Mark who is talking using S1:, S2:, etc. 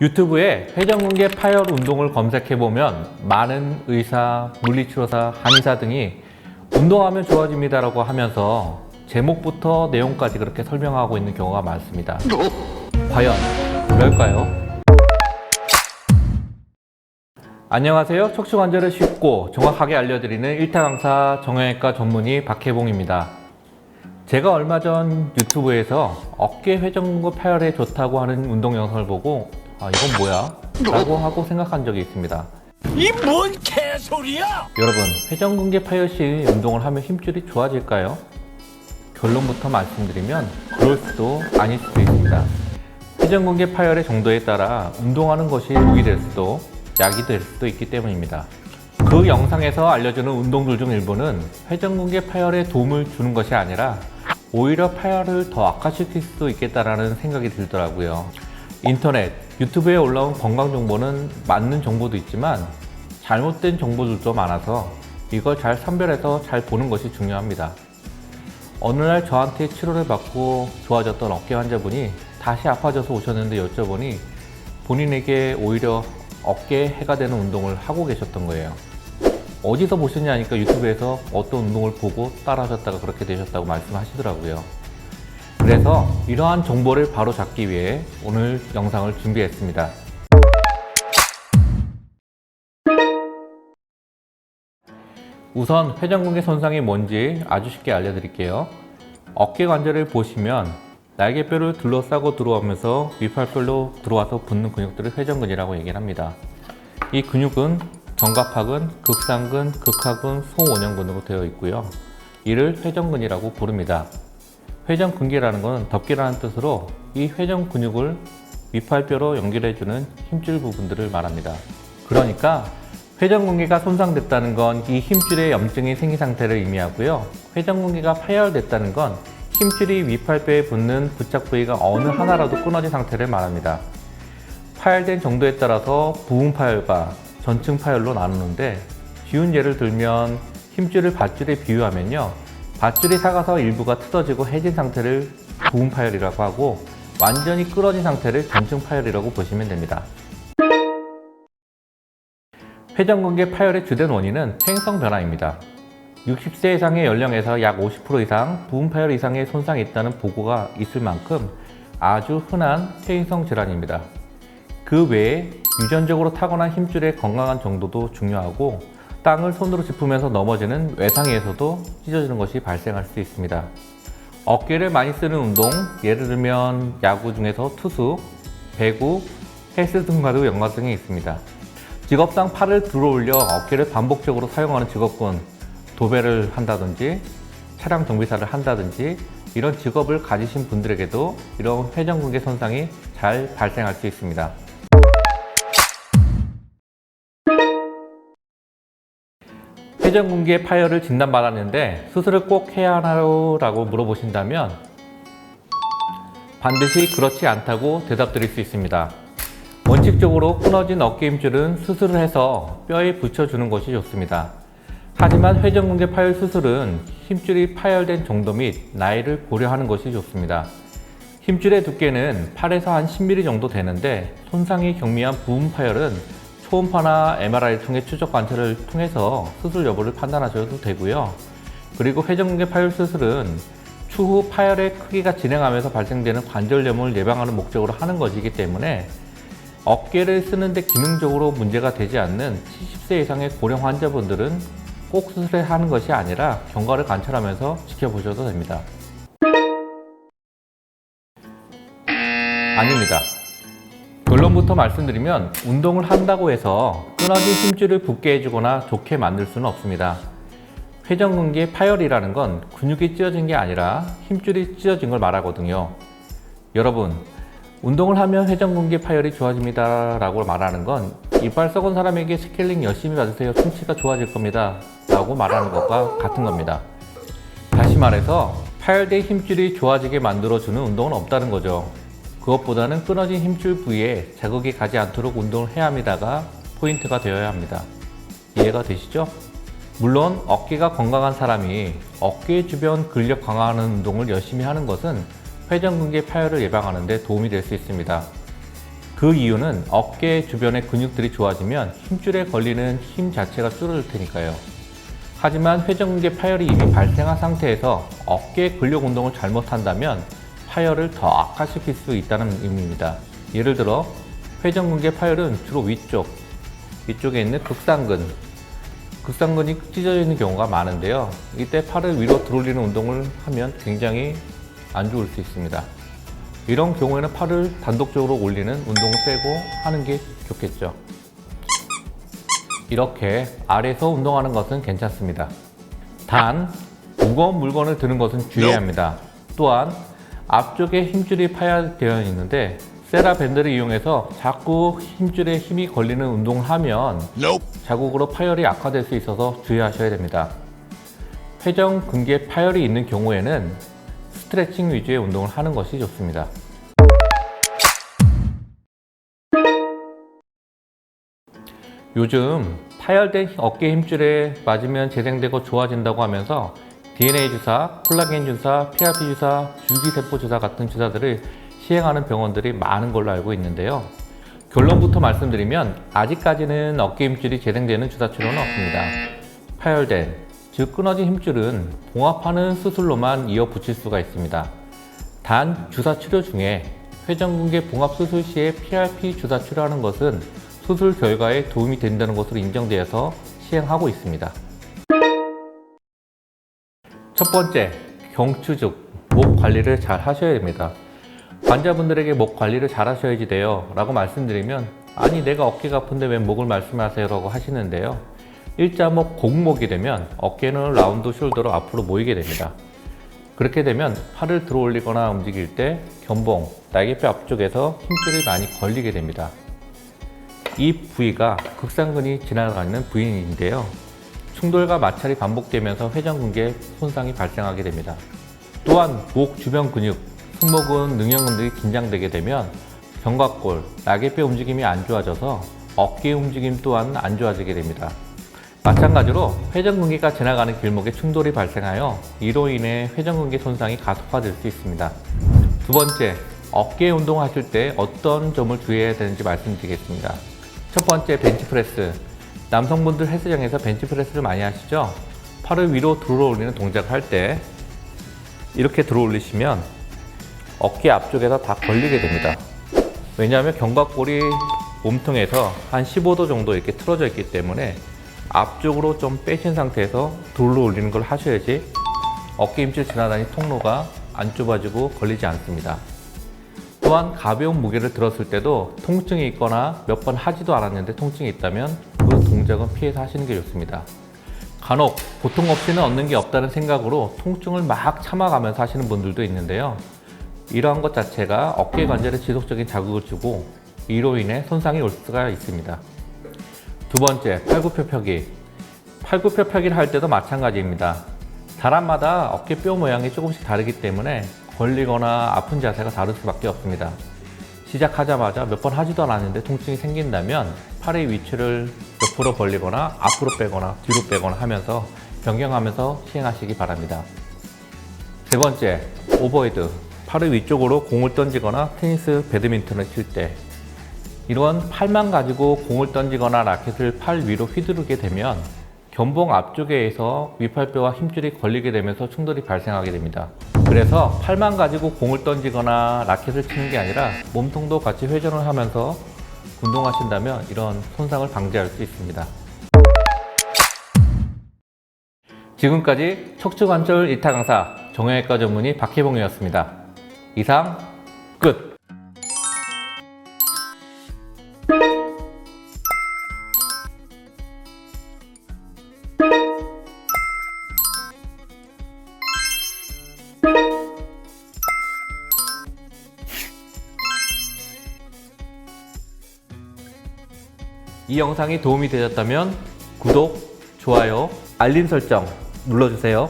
S1: 유튜브에 회전근개 파열 운동을 검색해보면 많은 의사, 물리치료사, 한의사 등이 운동하면 좋아집니다라고 하면서 제목부터 내용까지 그렇게 설명하고 있는 경우가 많습니다. 과연 그럴까요? 안녕하세요. 척추 관절을 쉽고 정확하게 알려드리는 일타 강사 정형외과 전문의 박혜봉입니다. 제가 얼마 전 유튜브에서 어깨 회전근개 파열에 좋다고 하는 운동 영상을 보고 아 이건 뭐야? 라고 하고 생각한 적이 있습니다.
S2: 이 뭔 개소리야!
S1: 여러분 회전근개 파열 시 운동을 하면 힘줄이 좋아질까요? 결론부터 말씀드리면 그럴 수도 아닐 수도 있습니다. 회전근개 파열의 정도에 따라 운동하는 것이 독이 될 수도 약이 될 수도 있기 때문입니다. 그 영상에서 알려주는 운동들 중 일부는 회전근개 파열에 도움을 주는 것이 아니라 오히려 파열을 더 악화시킬 수도 있겠다라는 생각이 들더라고요. 인터넷, 유튜브에 올라온 건강 정보는 맞는 정보도 있지만 잘못된 정보들도 많아서 이걸 잘 선별해서 잘 보는 것이 중요합니다. 어느 날 저한테 치료를 받고 좋아졌던 어깨 환자분이 다시 아파져서 오셨는데 여쭤보니 본인에게 오히려 어깨에 해가 되는 운동을 하고 계셨던 거예요. 어디서 보셨냐니까 유튜브에서 어떤 운동을 보고 따라 하셨다가 그렇게 되셨다고 말씀하시더라고요. 그래서 이러한 정보를 바로 잡기 위해 오늘 영상을 준비했습니다. 우선 회전근개 손상이 뭔지 아주 쉽게 알려드릴게요. 어깨 관절을 보시면 날개뼈를 둘러싸고 들어오면서 위팔뼈로 들어와서 붙는 근육들을 회전근이라고 얘기를 합니다. 이 근육은 견갑하근, 극상근, 극하근, 소원형근으로 되어 있고요. 이를 회전근이라고 부릅니다. 회전 근개라는 것은 덮개라는 뜻으로 이 회전 근육을 위팔뼈로 연결해주는 힘줄 부분들을 말합니다. 그러니까 회전근개가 손상됐다는 건 이 힘줄에 염증이 생긴 상태를 의미하고요. 회전근개가 파열됐다는 건 힘줄이 위팔뼈에 붙는 부착 부위가 어느 하나라도 끊어진 상태를 말합니다. 파열된 정도에 따라서 부분 파열과 전층 파열로 나누는데 쉬운 예를 들면 힘줄을 밧줄에 비유하면요. 밧줄이 사가서 일부가 뜯어지고 해진 상태를 부분 파열이라고 하고 완전히 끊어진 상태를 전층 파열이라고 보시면 됩니다. 회전근개 파열의 주된 원인은 퇴행성 변화입니다. 60세 이상의 연령에서 약 50% 이상 부분 파열 이상의 손상이 있다는 보고가 있을 만큼 아주 흔한 퇴행성 질환입니다. 그 외에 유전적으로 타고난 힘줄의 건강한 정도도 중요하고 땅을 손으로 짚으면서 넘어지는 외상에서도 찢어지는 것이 발생할 수 있습니다. 어깨를 많이 쓰는 운동, 예를 들면 야구 중에서 투수, 배구, 헬스 등과도 연관성이 있습니다. 직업상 팔을 들어 올려 어깨를 반복적으로 사용하는 직업군, 도배를 한다든지 차량 정비사를 한다든지 이런 직업을 가지신 분들에게도 이런 회전근개 손상이 잘 발생할 수 있습니다. 회전근개 파열을 진단받았는데 수술을 꼭 해야 하나요? 라고 물어보신다면 반드시 그렇지 않다고 대답 드릴 수 있습니다. 원칙적으로 끊어진 어깨 힘줄은 수술을 해서 뼈에 붙여주는 것이 좋습니다. 하지만 회전근개 파열 수술은 힘줄이 파열된 정도 및 나이를 고려하는 것이 좋습니다. 힘줄의 두께는 8에서 한 10mm 정도 되는데 손상이 경미한 부분 파열은 초음파나 MRI를 통해 추적 관찰을 통해서 수술 여부를 판단하셔도 되고요. 그리고 회전근개 파열 수술은 추후 파열의 크기가 진행하면서 발생되는 관절염을 예방하는 목적으로 하는 것이기 때문에 어깨를 쓰는데 기능적으로 문제가 되지 않는 70세 이상의 고령 환자분들은 꼭 수술을 하는 것이 아니라 경과를 관찰하면서 지켜보셔도 됩니다. 아닙니다. 결론부터 말씀드리면 운동을 한다고 해서 끊어진 힘줄을 붙게 해주거나 좋게 만들 수는 없습니다. 회전근개 파열이라는 건 근육이 찢어진 게 아니라 힘줄이 찢어진 걸 말하거든요. 여러분, 운동을 하면 회전근개 파열이 좋아집니다 라고 말하는 건 이빨 썩은 사람에게 스케일링 열심히 받으세요 충치가 좋아질 겁니다 라고 말하는 것과 같은 겁니다. 다시 말해서 파열된 힘줄이 좋아지게 만들어주는 운동은 없다는 거죠. 그것보다는 끊어진 힘줄 부위에 자극이 가지 않도록 운동을 해야 합니다가 포인트가 되어야 합니다. 이해가 되시죠? 물론 어깨가 건강한 사람이 어깨 주변 근력 강화하는 운동을 열심히 하는 것은 회전근개 파열을 예방하는 데 도움이 될 수 있습니다. 그 이유는 어깨 주변의 근육들이 좋아지면 힘줄에 걸리는 힘 자체가 줄어들 테니까요. 하지만 회전근개 파열이 이미 발생한 상태에서 어깨 근력 운동을 잘못한다면 파열을 더 악화시킬 수 있다는 의미입니다. 예를 들어 회전근개 파열은 주로 위쪽, 위쪽에 있는 극상근, 극상근이 찢어져 있는 경우가 많은데요. 이때 팔을 위로 들어올리는 운동을 하면 굉장히 안 좋을 수 있습니다. 이런 경우에는 팔을 단독적으로 올리는 운동을 빼고 하는 게 좋겠죠. 이렇게 아래에서 운동하는 것은 괜찮습니다. 단, 무거운 물건을 드는 것은 주의해야 합니다. 또한, 앞쪽에 힘줄이 파열되어 있는데, 세라 밴드를 이용해서 자꾸 힘줄에 힘이 걸리는 운동을 하면. 자국으로 파열이 악화될 수 있어서 주의하셔야 됩니다. 회전 근개 파열이 있는 경우에는 스트레칭 위주의 운동을 하는 것이 좋습니다. 요즘 파열된 어깨 힘줄에 맞으면 재생되고 좋아진다고 하면서 DNA 주사, 콜라겐 주사, PRP 주사, 줄기세포 주사 같은 주사들을 시행하는 병원들이 많은 걸로 알고 있는데요. 결론부터 말씀드리면 아직까지는 어깨 힘줄이 재생되는 주사 치료는 없습니다. 파열된, 즉 끊어진 힘줄은 봉합하는 수술로만 이어 붙일 수가 있습니다. 단 주사 치료 중에 회전근개 봉합 수술 시에 PRP 주사 치료하는 것은 수술 결과에 도움이 된다는 것으로 인정되어서 시행하고 있습니다. 첫 번째, 경추죽, 목 관리를 잘 하셔야 됩니다. 환자분들에게 목 관리를 잘 하셔야지 돼요. 라고 말씀드리면, 아니, 내가 어깨가 아픈데 왜 목을 말씀하세요? 라고 하시는데요. 일자목, 곡목이 되면 어깨는 라운드 숄더로 앞으로 모이게 됩니다. 그렇게 되면 팔을 들어 올리거나 움직일 때 견봉, 날개뼈 앞쪽에서 힘줄이 많이 걸리게 됩니다. 이 부위가 극상근이 지나가는 부위인데요. 충돌과 마찰이 반복되면서 회전근개 손상이 발생하게 됩니다. 또한 목 주변 근육, 승모근, 능형근들이 긴장되게 되면 견갑골, 날개뼈 움직임이 안 좋아져서 어깨 움직임 또한 안 좋아지게 됩니다. 마찬가지로 회전근개가 지나가는 길목에 충돌이 발생하여 이로 인해 회전근개 손상이 가속화될 수 있습니다. 두 번째, 어깨 운동하실 때 어떤 점을 주의해야 되는지 말씀드리겠습니다. 첫 번째, 벤치프레스. 남성분들 헬스장에서 벤치프레스를 많이 하시죠? 팔을 위로 들어 올리는 동작을 할 때 이렇게 들어 올리시면 어깨 앞쪽에서 다 걸리게 됩니다. 왜냐하면 견갑골이 몸통에서 한 15도 정도 이렇게 틀어져 있기 때문에 앞쪽으로 좀 빼신 상태에서 들어 올리는 걸 하셔야지 어깨 힘줄 지나다니는 통로가 안 좁아지고 걸리지 않습니다. 또한 가벼운 무게를 들었을 때도 통증이 있거나 몇 번 하지도 않았는데 통증이 있다면 그 동작은 피해서 하시는 게 좋습니다. 간혹 고통 없이는 얻는 게 없다는 생각으로 통증을 막 참아가면서 하시는 분들도 있는데요. 이러한 것 자체가 어깨 관절에 지속적인 자극을 주고 이로 인해 손상이 올 수가 있습니다. 두 번째, 팔굽혀 펴기. 팔굽혀 펴기를 할 때도 마찬가지입니다. 사람마다 어깨뼈 모양이 조금씩 다르기 때문에 걸리거나 아픈 자세가 다를 수밖에 없습니다. 시작하자마자 몇 번 하지도 않았는데 통증이 생긴다면 팔의 위치를 옆으로 벌리거나 앞으로 빼거나 뒤로 빼거나 하면서 변경하면서 시행하시기 바랍니다. 세 번째, 오버헤드. 팔의 위쪽으로 공을 던지거나 테니스, 배드민턴을 칠 때 이런 팔만 가지고 공을 던지거나 라켓을 팔 위로 휘두르게 되면 견봉 앞쪽에서 위팔뼈와 힘줄이 걸리게 되면서 충돌이 발생하게 됩니다. 그래서 팔만 가지고 공을 던지거나 라켓을 치는 게 아니라 몸통도 같이 회전을 하면서 운동하신다면 이런 손상을 방지할 수 있습니다. 지금까지 척추관절 일타 강사 정형외과 전문의 박혜봉이었습니다. 이상 이 영상이 도움이 되셨다면 구독, 좋아요, 알림 설정 눌러주세요.